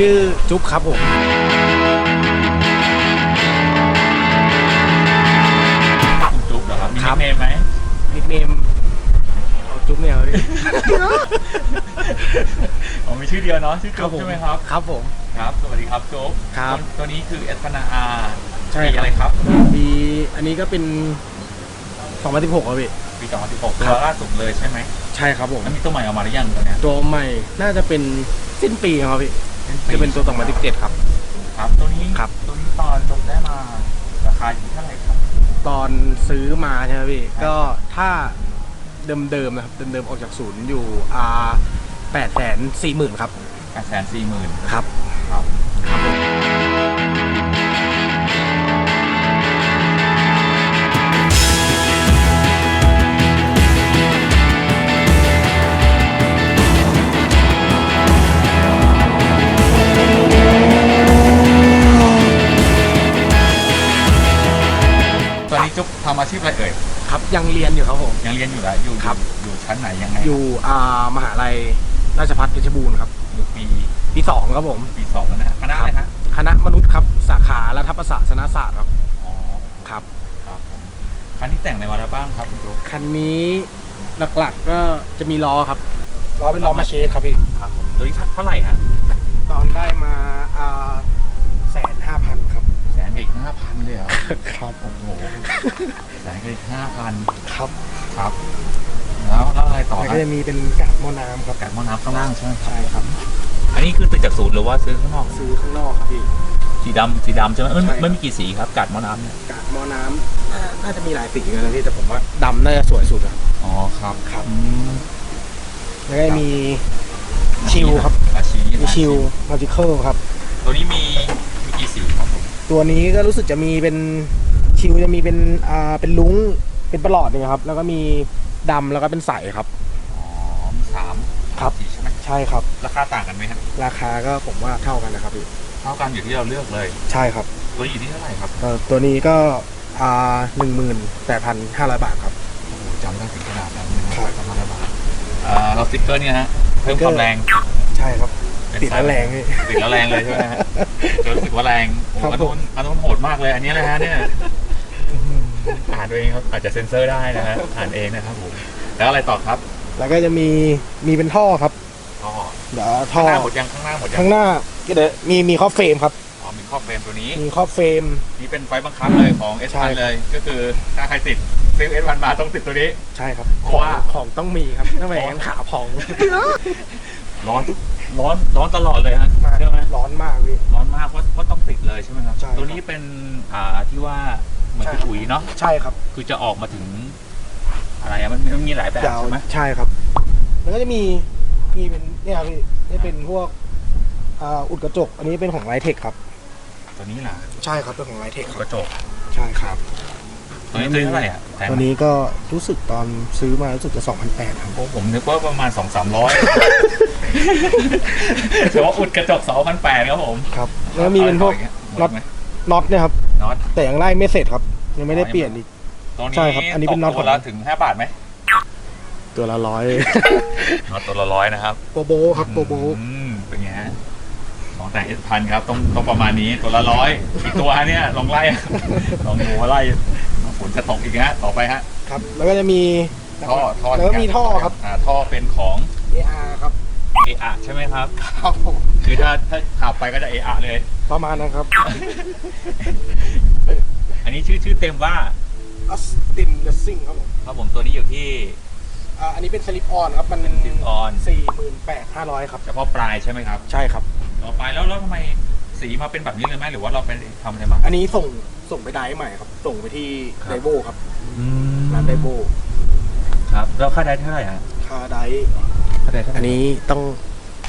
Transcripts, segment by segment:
ชื่อจุ๊บครับผมคุณจุ๊บเหรอครับ มีครันิบกเนมไหมนิกเนมเอาจุ๊บเนี่ยเอาดิอ๋อมีชื่อเดียวเนาะ ชื่อครัจุ๊บบผมใช่ไหมครับ ครับผม ครับ สวัสดีครับจุ๊บครับ ตัวตัวนี้คือเอสพนาอาใช่ปีครับอะไรครับปีอันนี้ก็เป็น 2016ครับพี่ปี2016ตัครัวบล่าสุดเลยใช่ไหม ใช่ครับผมแล้วมีตัวใหม่ออกมาหรือยังตัวเนี้ยตัวใหม่น่าจะเป็นสิ้นปีครับพี่ จะเป็นตัว2017ครับ ครับ ตัวนี้ครับ ตัวนี้ตอนจบได้มาราคาอยู่ที่เท่าไหร่ครับ ตอนซื้อมาใช่ไหมพี่ ก็ถ้าเดิมๆนะครับเดิมๆออกจากศูนย์อยู่อ่าแปดแสนสี่หมื่นครับแปดแสนสี่หมื่นครับครับครับ ตอนนี้จุ๊บทำอาชีพอะไรเอ่ยครับยังเรียนอยู่ครับผม ยังเรียนอยู่แล้วอยู่ครับ อยู่ชั้นไหนยังไงอยู่อ่ามหาลัยราชภัฏเพชรบูรณ์ครับอยู่ปีปีสองครับผม ปีสองแล้วนะฮะคณะอะไรฮะคณะมนุษย์ครับสาขารัฐประศาสนศาสตร์ครับอ๋อครับครับผมคันนี้แต่งในวันละบ้างครับคุณจุ๊บคันนี้หลักๆก็จะมีล้อครับล้อเป็นล้อมาเชสครับพี่ ครับผมตัวนี้เท่าไหร่ฮะตอนได้มาอ่าแสนห้าพันครับแสนอีก ห้าพันเลยเหรอครับโอ้โหแสนอีกห้าพันครับครับ แล้วแล้วอะไรต่อแล้วครัก็บจะมีเป็นกากหม้อน้ำครับแกะหม้อน้ำข้างล่างใช่ไหมครับใช่ครับ อันนี้คือติดจากศูนย์หรือว่าซื้อข้างนอกซื้อข้างนอกครับพี่ สีดำสีดำใช่ไหมมันใช่ครับมันมีกี่สีครับกัดหม้อน้ำเนี่ยกากหม้อน้ำน่าน่าจะมีหลายสีเลยนะพี่แต่ผมว่าดำน่าจะสวยสุดอะอ๋อครับครับ อืมแล้วก็มีชิลครับ อาชีมีชิลมาจิเคิลครับ ตัวนี้มีมีกี่สีครับผม ตัวนี้ก็รู้สึกจะมีเป็นชิลจะมีเป็นอ่าเป็นลุ้งเป็นประหลอดเนี่ยครับ แล้วก็มีดำแล้วก็เป็นใสครับ อ๋อมีสามครับ สีใช่ไหมใช่ครับ ราคาต่างกันไหมครับราคาก็ผมว่าเท่ากันนะครับพี่เท่ากันอยู่ที่เราเลือกเลย ใช่ครับตัวนี้อยู่ที่เท่าไหร่ครับเอ่อตัวนี้ก็อ่าหนึ่งหมื่นแปดพันห้าร้อยบาทครับ โอ้โหจำได้ถึงขนาดนั้นเลยนะครับครับประมาณละบาทอ่าเราสติ๊กเกอร์เนี่ยฮะเพิ่มความแรง ใช่ครับเป็น ติดแล้วแรงพี่ติดแล้วแรงเลยใช่ไหมฮะจนรู้สึกว่าแรงโอ้โหครับอันนู้นอันนู้นโหดมากเลยอันนี้เลยฮะเนี่ยอ่านตัวเองครับอาจจะเซ็นเซอร์ได้นะฮะอ่านเองนะครับผมแล้วอะไรต่อครับแล้วก็จะมีมีเป็นท่อครับท่อเดี๋ยวท่ข้าองหน้าหมดยังข้างหน้าหมดยังข้างหน้าก็เดี๋ยวมีมีครอบเฟรมครับอ๋อมีข้อเฟรมตัวนี้มีครอบเฟรมนี่เป็นไฟบังคับเลยของ S ใช่1เลยก็คือถ้าใครติดซื้อ S 1มาต้องติดตัวนี้ใช่ครับเพขราะองว่าของต้องมีครับถ้าไม่งั้นขาพอง ร้อนร้อนร้อนตลอดเลยฮะมากใช่ไหมร้อนมากพี่ ร้อนมากเพราะเพราะต้องติดเลยใช่ไหมครับ ใช่ครับ ตัวนี้เป็นอ่าที่ว่าเหมือนใช่เป็นปุ๋ยเนาะใช่ครับคือจะออกมาถึง อะไรอะมันมันมีหลายแบบยาวใช่ไหมใช่ครับ แล้วก็จะมีมีเป็นเนี่ยครับพี่นี่เป็นพวกอ่าอุดกระจก อันนี้เป็นของไลเทคครับ ตัวนี้ล่ะใช่ครับเป็นของไลเทคคกรับระจกใช่ครับ ตัวนี้ซื้อเท่าไหร่อะแพงไหมตัวนี้ก็รู้สึกตอนซื้อมารู้สึกจะ2,800ครับ โอ้ผมนึกว่าประมาณสองสามร้อย ถือว่าอุดกระจกสองพันแปดครับผม ครับ แล้วก็มีเป็นพวกน็น็ออตตน็อตเนี่ยครับน็อตแต่ยังไล่ไม่เสร็จครับ ยังไม่ได้เปลี่ยนอีก ตัวนี้ใช่ครับอันนี้เป็นน็อตตกตัวละถึงห้าบาทไหม ตัวละร้อยน็อตตัวละร้อยนะครับโปโบครับโปโบอืมเป็นไงฮะของแต่งเอสพันครับต้องต้องประมาณนี้ตัวละร้อยอีกตัวเนี่ยลองไล่ลองดูว่าไล่ฝนจะตกอีกฮะต่อไปฮะครับ แล้วก็จะมีท่อท่อแล้วก็มีท่อครับอ่าท่อเป็นของ AR ครับ เออะใช่ไหมครับ ครับผมคือถ้าถ้าขับไปก็จะเออะเลย ประมาณนั้นครับอันนี้ชื่อชื่อเต็มว่าอ s สตินเดซิ่งครับผมครับผมตัวนี้อยู่ที่ อ่าอันนี้เป็นสลิปออนครับ มันเป็น slip on สี่หมื่นแปดห้าร้อยครับ เฉพาะปลายใช่ไหมครับใช่ครับ ต่อไปแล้วแล้วทำไมสีมาเป็นแบบนี้เลยไหมหรือว่าเราไปทำอะไรมา อันนี้ส่งส่งไปไดฟ์ใหม่ครับ ส่งไปที่ครับ ไดโบครับอืมร้านไดโบครับ แล้วค่าได้เท่าไหร่ฮะคาไดฟ์ ค่าได้เท่าไหร่อันนี้ต้อง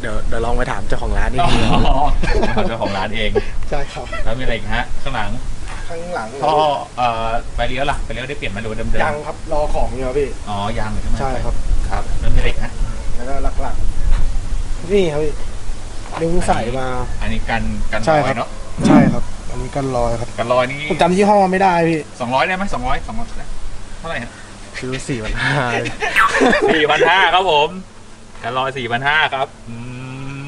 เดี๋ยวเดี๋ยวลองไปถามเจ้าของร้านนี่อ๋อทีเจ้าของร้านเอง ใช่ครับ แล้วมีอะไรอีกฮะ ข้างหลัง ข้างหลังท่อเอ่อไปเลี้ยวล่ะไปเลี้ยวได้เปลี่ยนไหมาหรือว่าเดิมๆยังครับ รอของอยู่ครับพี่ อ๋อ ยังใช่ไหมใช่ครับ ครับ แล้วมีอะไรอีกฮะ แล้วก็หลักๆ นี่ครับพี่ดึงใส่มา อันนี้กันกันใช่รคอรัยบเนาะ ใช่ครับ อันนี้กันรอยครับ กันรอยนี่ผมจำยี่ห้อไม่ได้พี่สองร้อยได้ไหมสองร้อยสองร้อยเท่าไหร่ฮะซื้อสี่พันห้าสี่พันห้าครับผม กันลอยสี่พันห้าครับอืม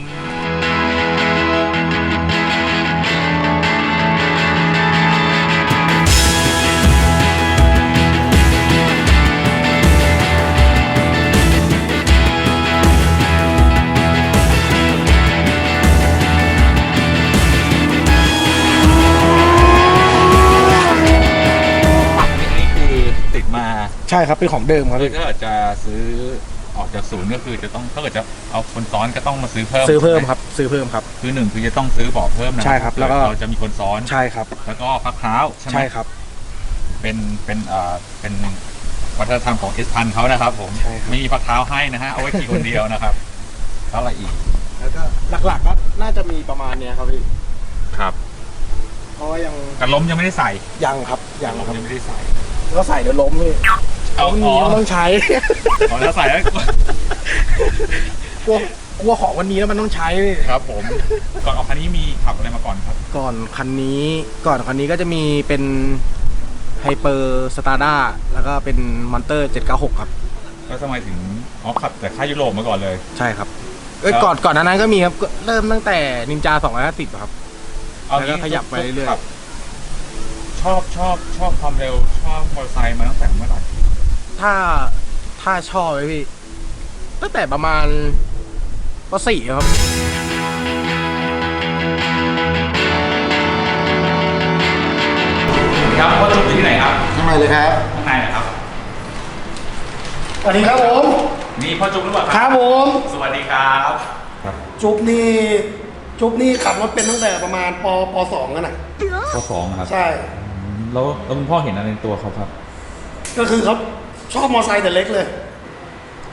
นี่คือติดมาใช่ครับเป็นของเดิมครับคือพี่ถ้าเกิดจะซื้อ ออกจากศูนย์ก็คือจะต้องถ้าเกิดจะเอาคนซ้อนก็ต้องมาซื้อเพิ่มซื้อเพิ่มใช่ไหครับ ซื้อเพิ่มครับ คือหนึ่งคือจะต้องซื้อเบาะเพิ่มนะใช่ครับแล้วก็ เราจะมีคนซ้อน ใช่ครับ แล้วก็พักเท้าใช่ไหมใช่ครับ เป็นเป็นเอ่อเป็นวัฒนธรรมของเอสพันเขานะครับ ผมใช่ครับ ไม่มีพักเท้าให้นะฮะเอาไว้ขี่คนเดียวนะครับแล้วอะไรอีกแล้วก็หลักๆก็น่าจะมีประมาณเนี้ยครับพี่ครับเพราะว่ายังกันล้มยังไม่ได้ใส่ยังครับยักังนล้มครับยังไม่ได้ใส่ ก็ใส่เดี๋ยวล้มพี่ เอามันอ๋มีอก็ต้องใช้อ๋อแล้วใส่แล้วกลัวกลัวของวันนี้แล้วมันต้องใช้พี่ครับ ผม ก่อนออกคันนี้มีขับอะไรมาก่อนครับ ก่อนคันนี้ก่อนคันนี้ก็จะมีเป็นไฮเปอร์สตาร์ด้าแล้วก็เป็นมอนเตอร์ 796 ครับแล้วทำไมถึงอ๋อขับแต่ค่ายยุโรปมาก่อนเลย ใช่ครับเอ้ยแล้วก่อนก่อนหนานั้นก็มีครับก็เริ่มตั้งแต่นินจา 250 ครับเอาแล้วก็งี้ขยับไปเรื่อยๆขับชอบชอบชอบความเร็วชอบมอเตอร์ไซค์มาตั้งแต่เมื่อไหร่ ถ้าถ้าชอบไหมพี่ ตั้งแต่ประมาณปสี่ครับ ครับพ่อจุ๊บอยู่ที่ไหนครับข้างในเลยครับข้างในนะครับ สวัสดีครับผม นี่พ่อจุ๊บหรือเปล่าครับผม สวัสดีครับจุ๊บนี่ จุ๊บนี่ขับรถเป็นตั้งแต่ประมาณปปสองนั่นน่ะ ข้อสองครับใช่ แล้วแล้วคุณพ่อเห็นอะไรในตัวเขาครับ ก็คือเขา ชอบมอไซค์แต่เล็กเลย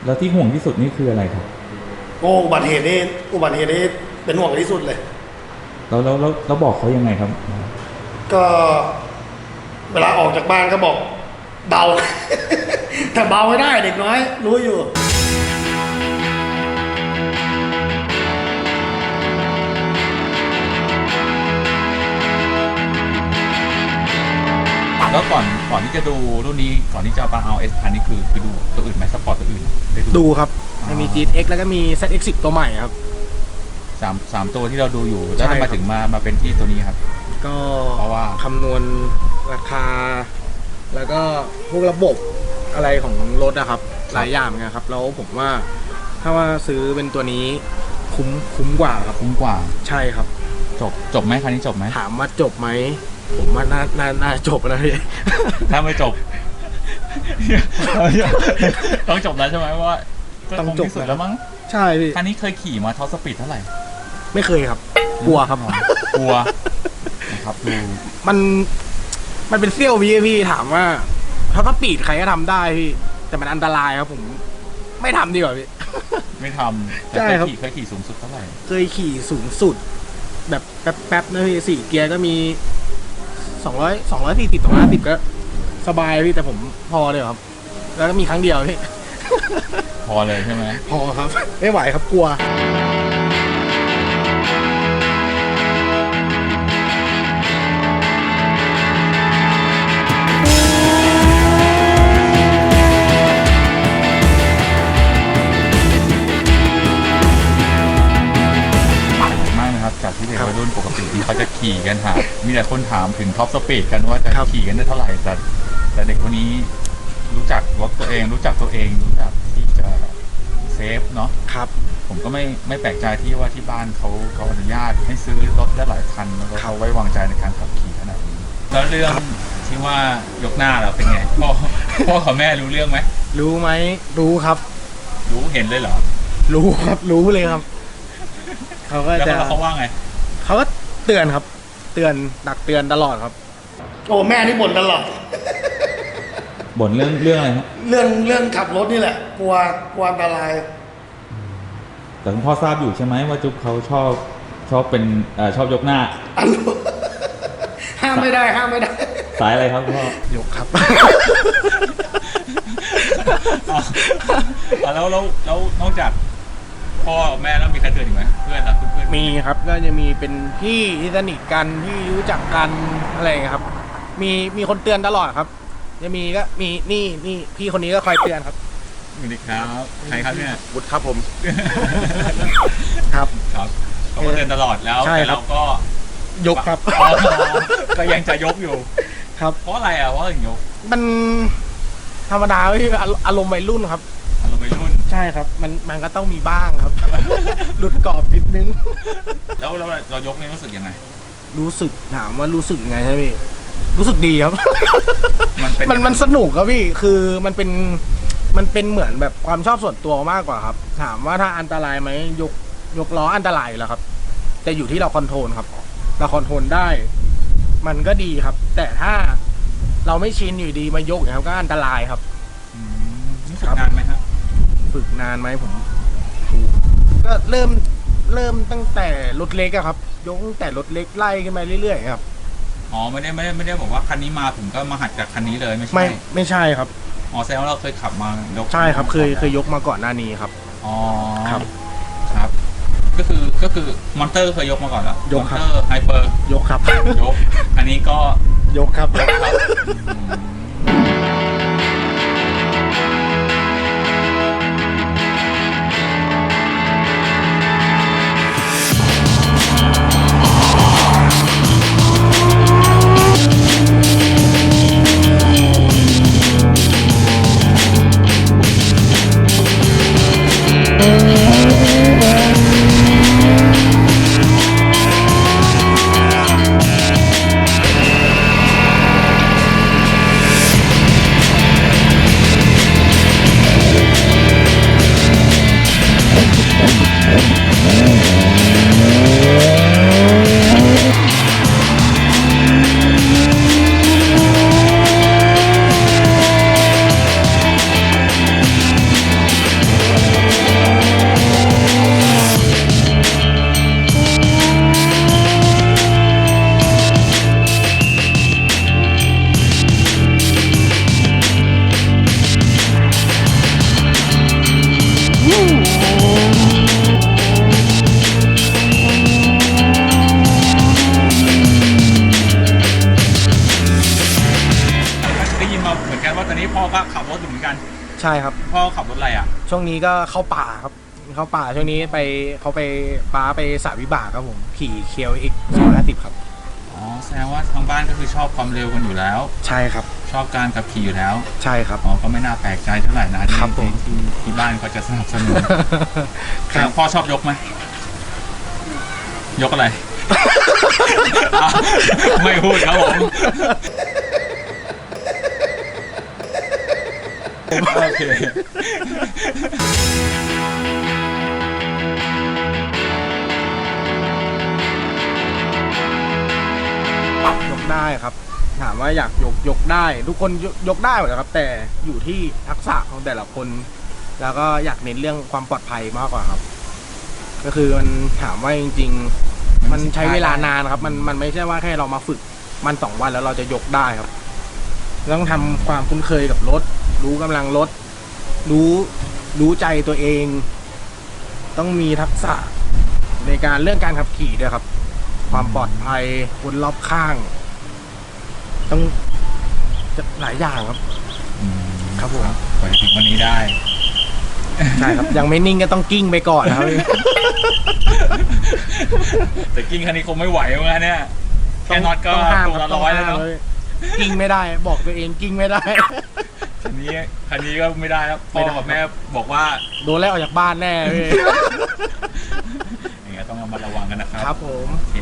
แล้วที่ห่วงที่สุดนี่คืออะไรครับโอ้อุบัติเหตุนี่อุบัติเหตุนี่เป็นห่วงที่สุดเลย แล้วแล้วแล้วแล้วบอกเขายังไงครับ ก็เวลาออกจากบ้านก็บอกเบาแต่เบาไม่ได้เด็กน้อย รู้อยู่ จะดูรุ่นนี้ก่อนที่จะมาเอาเอสพันนี่คือคือดูตัวอื่นไหมสปอร์ตตัวอื่นได้ดูครับอ๋อมันมี GTX แล้วก็มี ZX10 ตัวใหม่ครับ สามสามตัวที่เราดูอยู่แล้วใช่ทำครัมาบถึงมามาเป็นที่ตัวนี้ครับ ก็เพราะว่า คำนวณราคา แล้วก็พวกระบบอะไรของรถนะครับ หลายอย่างนะครับ แล้วผมว่าถ้าว่าซื้อเป็นตัวนี้คุ้มคุ้มกว่าครับ คุ้มกว่าใช่ครับ จบจบไหมคันนี้จบไหมถามว่าจบไหม ผมว่าน่าน่าน่าจบนะพี่ถ้าไม่จบ ต้องจบแล้วใช่ไหมว่าก็ต้องคงจบที่สุดแล้วมั้งใช่พี่คันนี้เคยขี่มาท็อปสปีดเท่าไหร่ ไม่เคยครับ กลัวครับกลัวนะครับดูมันมันเป็นเซี่ยววิอะพี่ถามว่าถ้าก็ปีดใครก็ทำได้พี่แต่มันอันตรายครับผม ไม่ทำดีกว่าพี่ไม่ทำแต่ใช่เคยครับขี่เคยขี่สูงสุดเท่าไหร่ เคยขี่สูงสุด แบบแป๊บๆนะพี่สี่เกียร์ก็มี สองร้อยสองร้อยสี่สิบสองร้อยสิบก็สบายพี่แต่ผมพอเลยครับ แล้วก็มีครั้งเดียวพี่ พอเลยใช่ไหม พอครับ ไม่ไหวครับกลัว ขาจะขี่กันหามีแต่คนถามถึงท็อปสปีดกันว่าจะครับ ขี่กันได้เท่าไหร่แต่แต่เด็กคนนี้รู้จักรถตัวเอง รู้จักตัวเอง รู้จักที่จะเซฟเนาะครับ ผมก็ไม่ไม่แปลกใจที่ว่าที่บ้านเขาเขาอนุญาตให้ซื้อรถได้หลายคันแล้วก็ครับเขาไว้วางใจในการขับขี่ขนาดนี้แล้วเรื่องที่ว่ายกหน้าเราเป็นไงพ่อพ่อกับแม่รู้เรื่องไหมรู้ไหมรู้ครับ รู้เห็นเลยเหรอรู้ครับรู้เลยครับ เขาก็แล้วจะแล้วเขาว่าไง เขาก็เตือนครับ เตือนดักเตือนตลอดครับ โอ้แม่นี่บ่นตลอด บ่นเรื่องเรื่องอะไรครับเรื่องเรื่องขับรถนี่แหละ กลัวกลัวอันตราย แต่คุณพ่อทราบอยู่ใช่ไหมว่าจุ๊บเขาชอบชอบเป็นเอ่อชอบยกหน้า อันรู้ ห้ามไม่ได้ห้ามไม่ได้ สายอะไรครับคุณพ่อ ยกครับ อะแล้วแล้วแล้วนอกจาก พ่อแม่แล้วมีใครเตือนอีกไหมเพื่อนนะเพื่อนๆมีครับก็จะมีเป็นพี่ที่สนิทกันที่รู้จักกันอะไรอย่างเงี้ยครับ มีมีคนเตือนตลอดครับ จะมีก็มีนี่นี่พี่คนนี้ก็คอยเตือนครับสวัสดีครับใครครับเนี่ยบุตรครับผมครับครับก็มาเดินตลอดแล้วใช่แต่ครับ เราก็ยกครับ อ๋อก็ยังจะยกอยู่ครับ เพราะอะไรอะเพราะถึงยกมันธรรมดาพี่อารอารมณ์วัยรุ่นครับ ใช่ครับ มันมันก็ต้องมีบ้างครับ หลุดกรอบนิดนึง แล้วเราเรายกนี่รู้สึกยังไง รู้สึกถามว่ารู้สึกยังไงใช่ไหมพี่ รู้สึกดีครับ มันเป็นมันมันสนุกครับพี่ คือมันเป็นมันเป็นเหมือนแบบความชอบส่วนตัวมากกว่าครับ ถามว่าถ้าอันตรายไหมยกยกล้ออันตรายอยู่แล้วครับ แต่อยู่ที่เราคอนโทรลครับ เราคอนโทรลได้ มันก็ดีครับ แต่ถ้าเราไม่ชินอยู่ดีมายกอย่างนี้ยก็อันตรายครับ อืมรู้สึกนานไหมครับ ฝึกนานไหมผมก็เริ่มเริ่มตั้งแต่รถเล็กอะครับ ยกตั้งแต่รถเล็กไล่ขึ้นมาเรื่อยๆครับอ๋อไม่ได้ไม่ได้ไม่ได้บอกว่าคันนี้มาผมก็มาหัดกับคันนี้เลยไม่ใช่ไม่ไม่ใช่ครับอ๋อแสดงว่าเราเคยขับมายกใช่ครับ เคยเคยยกมาก่อนหน้านี้ครับอ๋อครับครับ ก็คือก็คือมอนเตอร์เคยยกมาก่อนแล้วยกครับมอนเตอร์ไฮเปอร์ยกครับยก อันนี้ก็ยกครับครับ นกันว่าตอนนี้พ่อก็ขับรถอยู่เหมือนกันใช่ครับ พ่อขับรถอะไรอะ ช่วงนี้ก็เข้าป่าครับ เข้าป่าช่วงนี้ไปเขาไปป้าไปสาวิบากครับผมขี่เคียวอีกสองห้าสิบครับอ๋อแสดงว่าทางบ้านก็คือชอบความเร็วกันอยู่แล้ว ใช่ครับ ชอบการขับขี่อยู่แล้ว ใช่ครับ อ๋อก็ไม่น่าแปลกใจเท่าไหร่นะที่ครับผม ที่ที่ที่บ้านก็จะสนับสนุนครับแล้วพ่อชอบยกไหมยกอะไร อะไม่พูดครับผม โอเคยกได้ครับ ถามว่าอยากยกยกได้ ทุกคนยกยกได้หมดนะครับ แต่อยู่ที่ทักษะของแต่ละคน แล้วก็อยากเน้นเรื่องความปลอดภัยมากกว่าครับ ก็คือมันถามว่าจริง ๆ มันใช้เวลานานครับ มันมันไม่ใช่ว่าแค่เรามาฝึกมันสองวันแล้วเราจะยกได้ครับ ต้องทำความคุ้นเคยกับรถ รู้กำลังรถ รู้รู้ใจตัวเอง ต้องมีทักษะในการเรื่องการขับขี่ด้วยครับ ความปลอดภัยคนรอบข้าง ต้องจะหลายอย่างครับ อืมครับผม กว่าจะถึงวันนี้ได้ ใช่ครับ ยังไม่นิ่งก็ต้องกิ้งไปก่อนนะครับ แต่กิ้งคันนี้คงไม่ไหวเหมือนกันเนี่ยแค่น็อตก็ต้องห้ามตัวคละบร้อยแล้วต้งเนาะห้ามยกิ้งไม่ได้ บอกตัวเองกิ้งไม่ได้ คันนี้คันนี้ก็ไม่ได้แล้วพ่อกับแม่บอกว่าโดนแล่ออกจากบ้านแน่เลยอย่างเงี้ยต้องระมัดระวังกันนะครับครับผมโอเค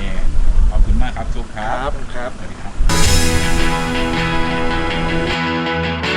ขอบคุณมากครับทุกครับครับ สวัสดีครับ